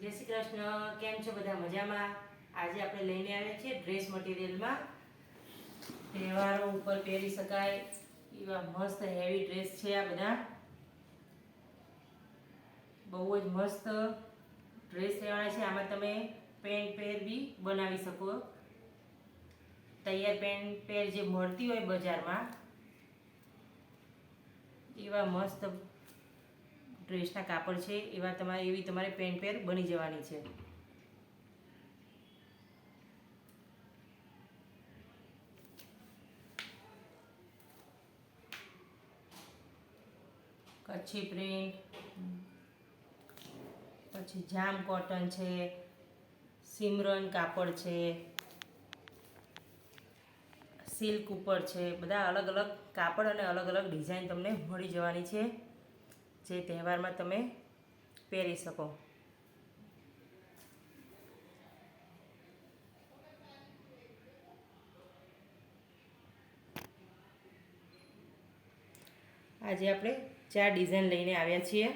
જય શ્રી કૃષ્ણ, કેમ છો બધા મજામાં? આજે આપણે લઈને આવ્યા છીએ ડ્રેસ મટીરિયલમાં તહેવારો ઉપર પહેરી શકાય એવા મસ્ત હેવી ડ્રેસ છે આ બધા. બહુ જ મસ્ત ડ્રેસ લેવાના છે. આમાં તમે પેન્ટ પેર બી બનાવી શકો. તૈયાર પેન્ટ પેર જે મળતી હોય બજારમાં, એવા મસ્ત ડ્રેસના કાપડ છે, એવા તમારે, એવી તમારે પેન્ટ પેર બની જવાની છે. કચ્છી પ્રિન્ટ, પછી જામ કોટન છે, સિમરન કાપડ છે, સિલ્ક ઉપર છે, બધા અલગ અલગ કાપડ અને અલગ અલગ ડિઝાઇન તમને મળી જવાની છે. જે તહેવારમાં તમે પહેરી શકો. આજે આપણે ચાર ડિઝાઇન લઈને આવ્યા છીએ.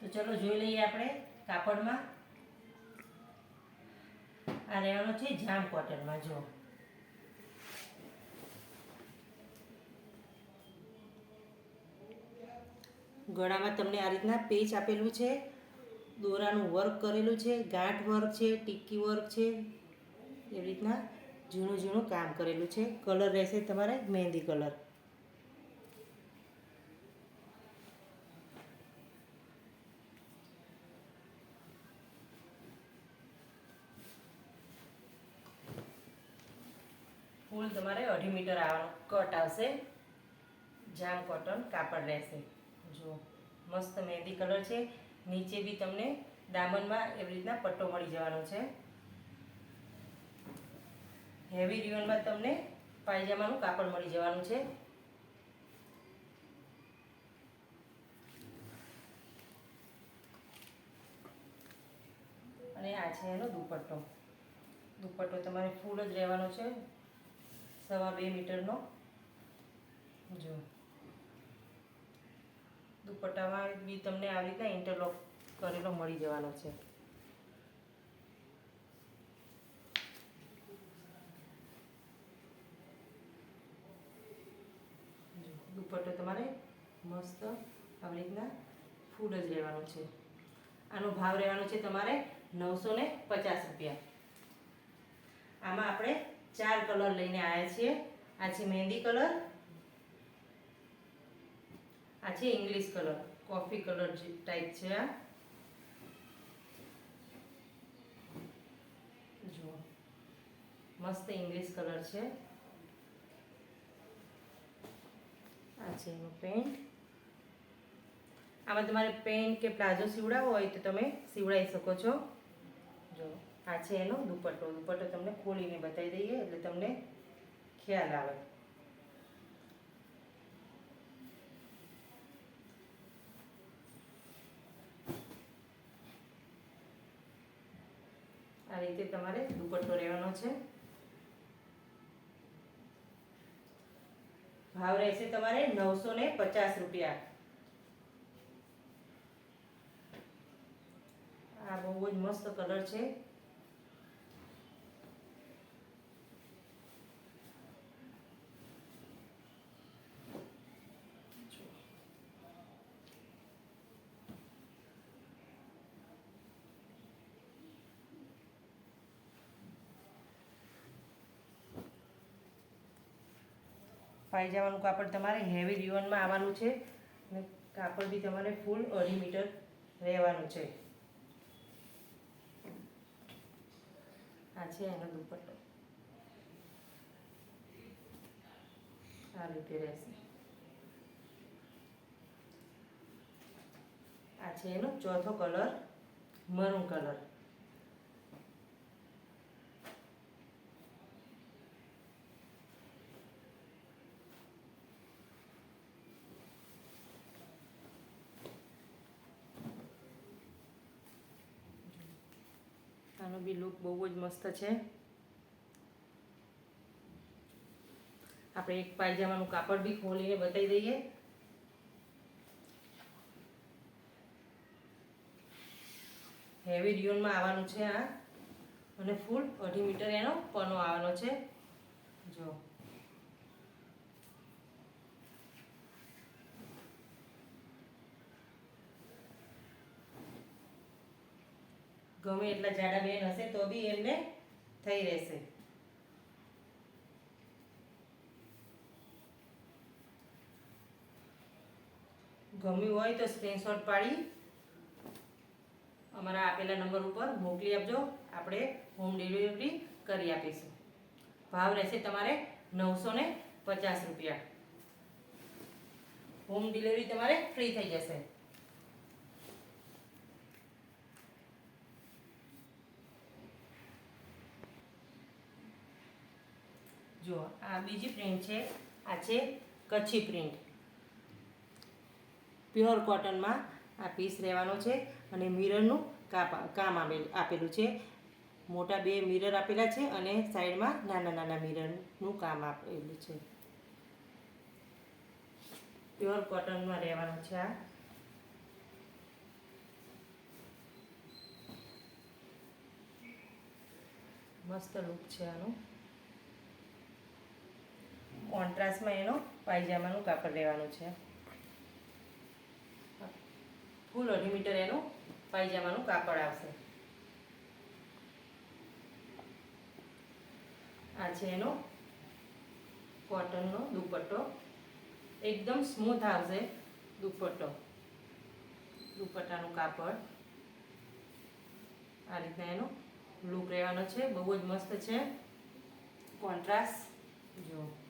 તો ચલો જોઈ લઈએ આપણે કાપડમાં. આ રહેવાનો છે જામ કોટનમાં જો. ગળામાં તમને આ રીતના પેચ આપેલું છે, દોરાનું વર્ક કરેલું છે, ગાંઠ વર્ક છે, ટીકી વર્ક છે, એવી રીતના ઝીણું ઝીણું કામ કરેલું છે. કલર રહેશે તમારે મહેંદી કલર ફૂલ તમારે અઢી મીટર આવવાનો. કટ આવશે. જામ કોટન કાપડ રહેશે. જુઓ, મસ્ત મહેંદી કલર છે. નીચે બી તમને દામનમાં એવી રીતના પટ્ટો મળી જવાનો છે. હેવી રિવનમાં તમને પાયજામાનું કાપડ મળી જવાનું છે. અને આ છે એનો દુપટ્ટો. દુપટ્ટો તમારે ફૂલ જ રહેવાનો છે. સવા બે મીટરનો. જો. દુપટ્ટામાં બી તમને આવી રીતના ઇન્ટરલોક કરેલો મળી જવાનો છે. દુપટ્ટો તમારે મસ્ત આવી રીતના ફૂલ જ રહેવાનો છે. આનો ભાવ રહેવાનો છે તમારે નવસો ને પચાસ રૂપિયા. આમાં આપણે ચાર કલર લઈને આવ્યા છીએ. આ છે મહેંદી કલર. આ છે English colour. Coffee colour type છે આ. જુઓ. મસ્ત ઇંગ્લિશ કલર છે. આ છે એનો પેન્ટ. આમાં તમારે પેન્ટ કે પ્લાઝો સીવડાવવો હોય તો તમે સીવડાવી શકો છો. જો આ છે એનો દુપટ્ટો. દુપટ્ટો તમને ખોલીને બતાવી દઈએ એટલે તમને ખ્યાલ આવે. આ રીતે તમારે દુપટ્ટો રહેવાનો છે. ભાવ રહેશે તમારે નવસો ને પચાસ રૂપિયા. આ બહુ જ મસ્ત કલર છે. પાયજામાનું કાપડ તમારે હેવી રિવનમાં આવવાનું છે અને કાપડ બી તમારે ફૂલ અઢી મીટર રહેવાનું છે. આ છે એનો દુપટ્ટો. આ રીતે રહેશે. આ છે એનો ચોથો કલર મરૂન કલર. આનો બી લુક બહુ જ મસ્ત છે. આપણે એક પાયજામાનું કાપડ બી ખોલીને બતાવી દઈએ. હેવી ડિયોનમાં આવવાનું છે આ. અને ફૂલ અઢી મીટર એનો પનો આવવાનો છે. જો. ગમે એટલા જાડા બેન હશે તો બી એમને થઈ રહેશે. ગમ્યું હોય તો સ્ક્રીનશોટ પાડી. અમારા આપેલા નંબર ઉપર મોકલી આપજો. આપણે હોમ ડિલિવરી કરી આપીશું. ભાવ રહેશે તમારે નવસો પચાસ રૂપિયા. હોમ ડિલિવરી તમારે ફ્રી થઈ જશે. જો, આ બીજી પ્રિન્ટ છે, આ છે કચ્છી પ્રિન્ટ. પ્યોર કોટનમાં આ પીસ રહેવાનો છે અને મિરરનું કામ આપેલું છે. મોટા બે મિરર આપેલા છે અને સાઈડમાં નાના નાના મિરરનું કામ આપેલું છે. પ્યોર કોટનમાં રહેવાનું છે આ. મસ્ત લુક છે આનું. કોન્ટ્રાસ્ટમાં એનો પાયજામાનું કાપડ લેવાનું છે. ફૂલ અઢી મીટર એનું પાયજામાનું કાપડ આવશે. આ છે એનો કોટનનો દુપટ્ટો. એકદમ સ્મૂથ આવશે દુપટ્ટો. દુપટ્ટાનું કાપડ. આ રીતના એનો લુક રહેવાનો છે. બહુ જ મસ્ત છે. કોન્ટ્રાસ્ટ. જો.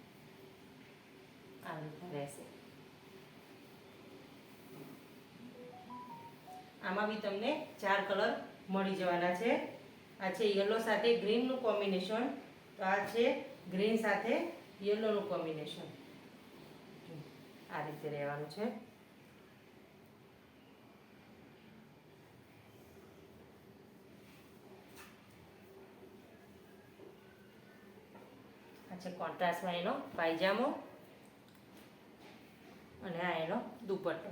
રહેશે. આમાં બી તમને ચાર કલર મળી જવાના છે. આ છે યલો સાથે ગ્રીનનું કોમ્બિનેશન તો આ છે ગ્રીન સાથે યલોનું કોમ્બિનેશન આ રીતે રહેવાનું છે. આ છે કોન્ટ્રાસ્ટમાં એનો પાયજામો. અને આ એનો દુપટ્ટો.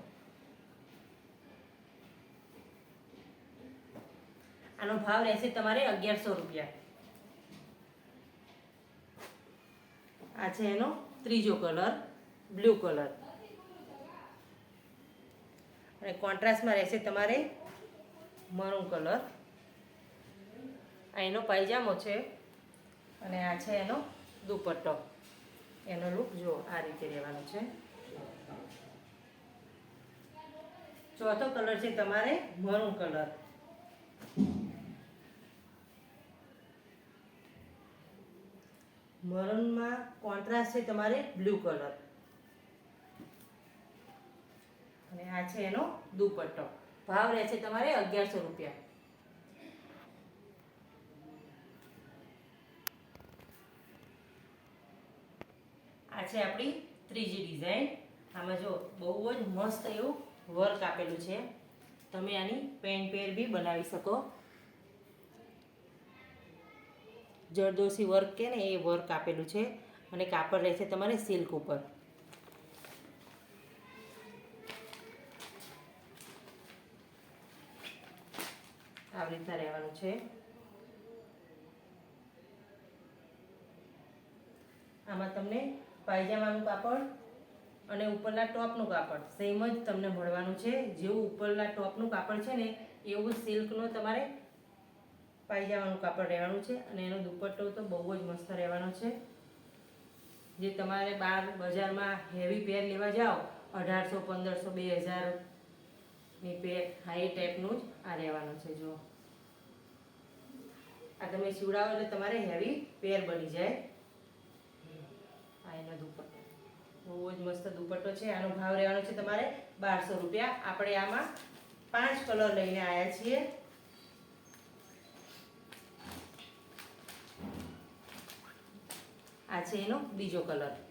આનો ભાવ રહેશે તમારે અગિયારસો રૂપિયા. આ છે એનો ત્રીજો કલર, બ્લુ કલર. અને કોન્ટ્રાસ્ટમાં રહેશે તમારે મરૂન કલર. આ એનો પાયજામો છે અને આ છે એનો દુપટ્ટો. એનો લુક જો આ રીતે રહેવાનો છે. ચોથો કલર છે તમારે મરૂન કલર. મરૂનમાં કોન્ટ્રાસ્ટ છે તમારે બ્લુ કલર. અને આ છે એનો દુપટ્ટો. ભાવ રહેશે તમારે અગિયારસો રૂપિયા. આ છે આપણી ત્રીજી ડિઝાઇન. આમાં જો બહુ જ મસ્ત એવું વર્ક આપેલું છે. તમે આની પેન્ટ પેર બી બનાવી શકો. જરદોશી વર્ક કે ને એ વર્ક આપેલું છે અને કાપડ રહેશે તમારે સિલ્ક ઉપર. આવી રીતના રહેવાનું છે. આમાં તમને પાયજામાનું કાપડ અને ઉપરના ટોપનું કાપડ. સેમ જ તમને મળવાનું છે. જેવું ઉપરના ટોપનું કાપડ છે ને, એવું સિલ્કનો તમારે પાયજામાનું કાપડ રહેવાનું છે અને એનો દુપટ્ટો તો બહુ જ મસ્ત રહેવાનો છે. જે તમારે બહાર બજારમાં હેવી પેર લેવા જાઓ, અઢારસો, પંદરસો, બે હજારની પેર હાઈ ટાઈપનું જ આ રહેવાનું છે જો આ તમે સીવડાવો એટલે તમારે હેવી પેર બની જાય. આ એનો દુપટ્ટો. બહુ જ મસ્ત દુપટ્ટો છે. આનો ભાવ રહેવાનો છે તમારે બારસો રૂપિયા. આપણે આમાં પાંચ કલર લઈને આવ્યા છીએ. આ છે એનો બીજો કલર.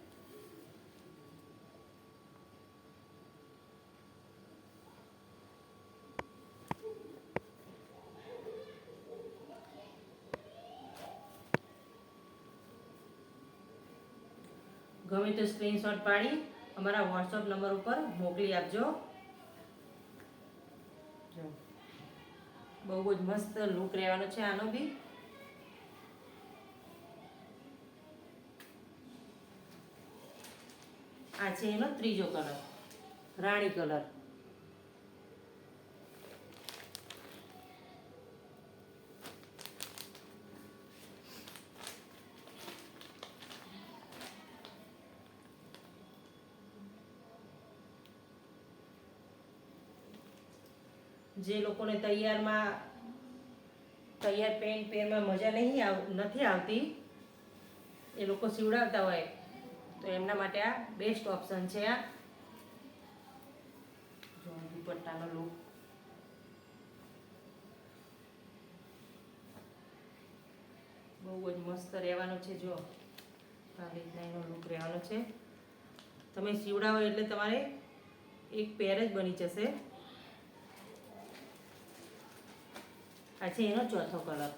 ગમે તો સ્ક્રીનશોટ પાડી, અમારા વોટ્સઅપ નંબર ઉપર મોકલી આપજો. બહુ જ મસ્ત લુક રહેવાનો છે આનો બી. આ છે એનો ત્રીજો કલર રાણી કલર જે લોકોને તૈયારમાં, તૈયાર પેન્ટ પહેરમાં મજા નહીં આવ, નથી આવતી, એ લોકો સીવડાવતા હોય, તો એમના માટે આ બેસ્ટ ઓપ્શન છે આ. દુપટ્ટાનો લુક બહુ જ મસ્ત રહેવાનો છે, જો. આ રીતના એનો લુક રહેવાનો છે. તમે સીવડાવો એટલે તમારે એક પેર જ બની જશે. આ છે એનો ચોથો કલર.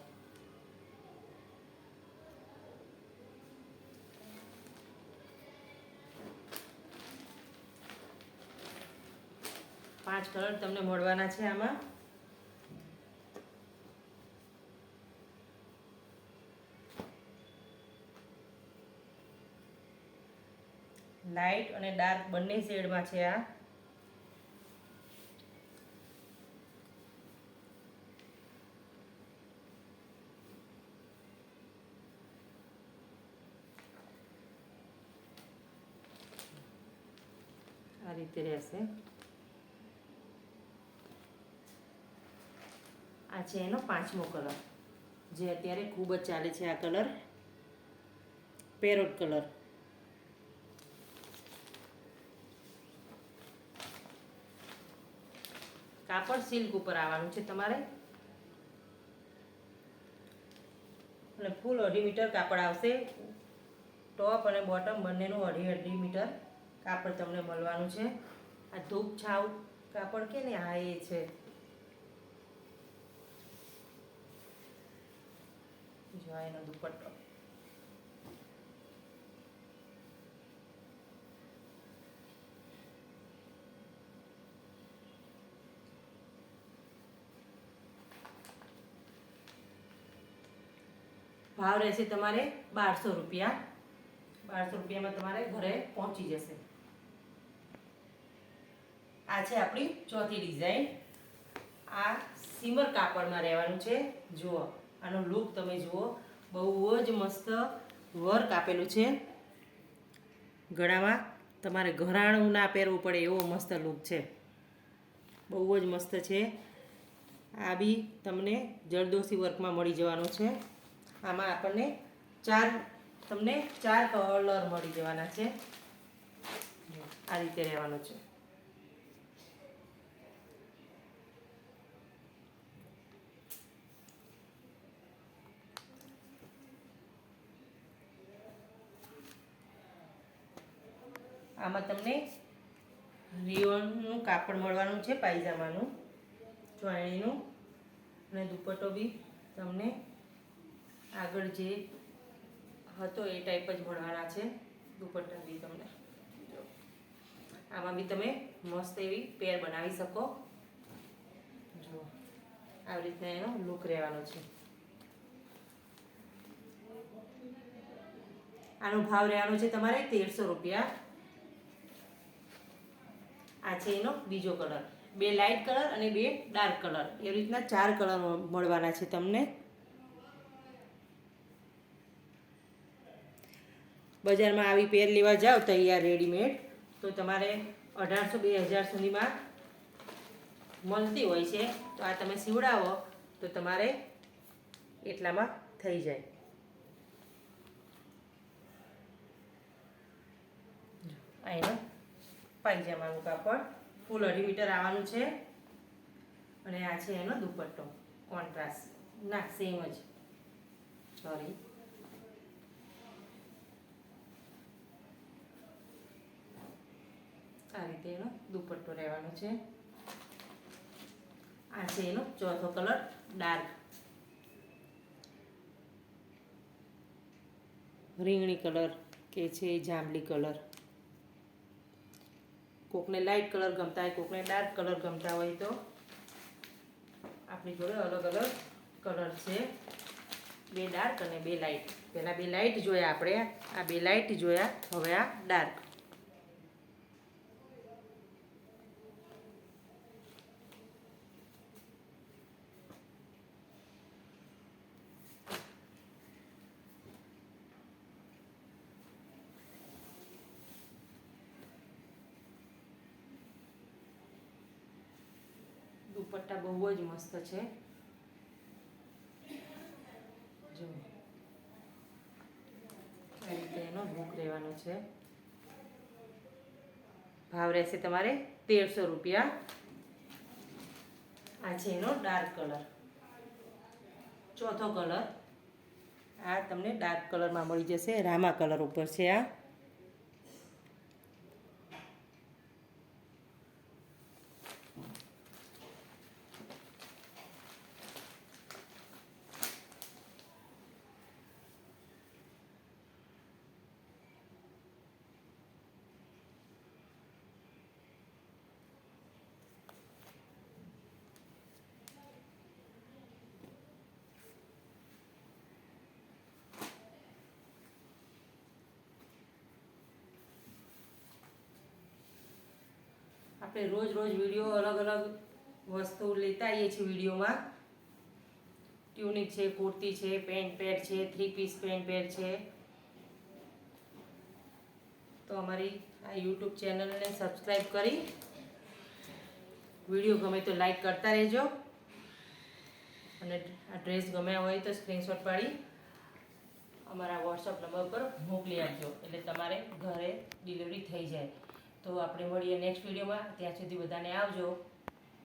પાંચ કલર તમને મળવાના છે આમાં. લાઇટ અને ડાર્ક બંને શેડમાં છે આ. રીતે રહેશે. આ છે એનો પાંચમો કલર જે અત્યારે ખૂબ જ ચાલે છે આ કલર પેરોટ કલર કાપડ સિલ્ક ઉપર આવવાનું છે તમારે. અને ફૂલ અઢી મીટર કાપડ આવશે. ટોપ અને બોટમ બંનેનું અઢી અઢી મીટર કાપડ તમને મળવાનું છે. આ ધૂપ છાવ કાપડ કે ને, આ એ છે. જો એનો દુપટ્ટો. ભાવ રહેશે તમારે બારસો રૂપિયા. બારસો રૂપિયામાં તમારે ઘરે પહોંચી જશે. આ છે આપણી ચોથી ડિઝાઇન. આ સીમર કાપડમાં રહેવાનું છે. જુઓ, આનો લુક તમે જુઓ. બહુ જ મસ્ત વર્ક આપેલું છે. ગળામાં તમારે ઘરાણું ના પહેરવું પડે એવો મસ્ત લુક છે. બહુ જ મસ્ત છે. આ બી તમને જરદોશી વર્કમાં મળી જવાનું છે. આમાં આપણને ચાર, તમને ચાર કલર મળી જવાના છે. આ રીતે રહેવાનું છે. આમાં તમને રિયોનનું કાપડ મળવાનું છે, પાયજામાનું ચોણીનું અને દુપટ્ટો બી તમને આગળ જે હતો એ ટાઈપ જ મળવાના છે, દુપટ્ટા બી તમને. આમાં બી તમે મસ્ત એવી પેર બનાવી શકો. જો આવી રીતના એનો લુક રહેવાનો છે. આનો ભાવ રહેવાનો છે તમારે તેરસો રૂપિયા. આ છે એનો બીજો કલર. બે લાઇટ કલર અને બે ડાર્ક કલર. એવી રીતના ચાર કલર મળવાના છે તમને. બજારમાં આવી પેર લેવા જાઓ તૈયાર રેડીમેડ, તો તમારે અઢારસો બે હજાર સુધીમાં મળતી હોય છે. તો આ તમે સીવડાવો, તો તમારે એટલામાં થઈ જાય. એનો પાયજામાનું કાપડ ફૂલ અઢી મીટર આવવાનું છે. અને આ છે એનો દુપટ્ટો. કોન્ટ્રાસ્ટ ના સેમ જ. સોરી આ રીતે એનો દુપટ્ટો રહેવાનો છે. આ છે એનો ચોથો કલર, ડાર્ક. રીંગણી કલર, કે છે જાંબલી કલર. કોકને લાઇટ કલર ગમતા હોય, કોકને ડાર્ક કલર ગમતા હોય તો આપણી જોડે અલગ અલગ કલર છે. બે ડાર્ક અને બે લાઇટ પહેલાં બે લાઇટ જોયા આપણે, આ બે લાઇટ જોયા, હવે આ ડાર્ક દુપટ્ટા બહુ જ મસ્ત છે. જો. એનો ભૂખ રહેવાનો છે. ભાવ રહેશે તમારે તેરસો રૂપિયા. આ છે એનો ડાર્ક કલર. ચોથો કલર. આ તમને ડાર્ક કલરમાં મળી જશે, રામા કલર ઉપર છે આ. આપણે રોજ રોજ વીડિયો અલગ અલગ વસ્તુ લેતા આવીએ છીએ વિડીયોમાં. ટ્યુનિક છે, કુર્તી છે, પેન્ટ પેર છે, થ્રી પીસ પેન્ટ પેર છે. તો અમારી આ યુટ્યુબ ચેનલને સબસ્ક્રાઈબ કરી વીડિયો ગમે તો લાઈક કરતા રહેજો. અને આ ડ્રેસ ગમ્યા હોય તો સ્ક્રીનશોટ પાડી અમારા વોટ્સઅપ નંબર પર મોકલી આપજો. એટલે તમારે ઘરે ડિલિવરી થઈ જાય. તો આપણે મળીએ નેક્સ્ટ વિડીયોમાં ત્યાં સુધી બધાને આવજો.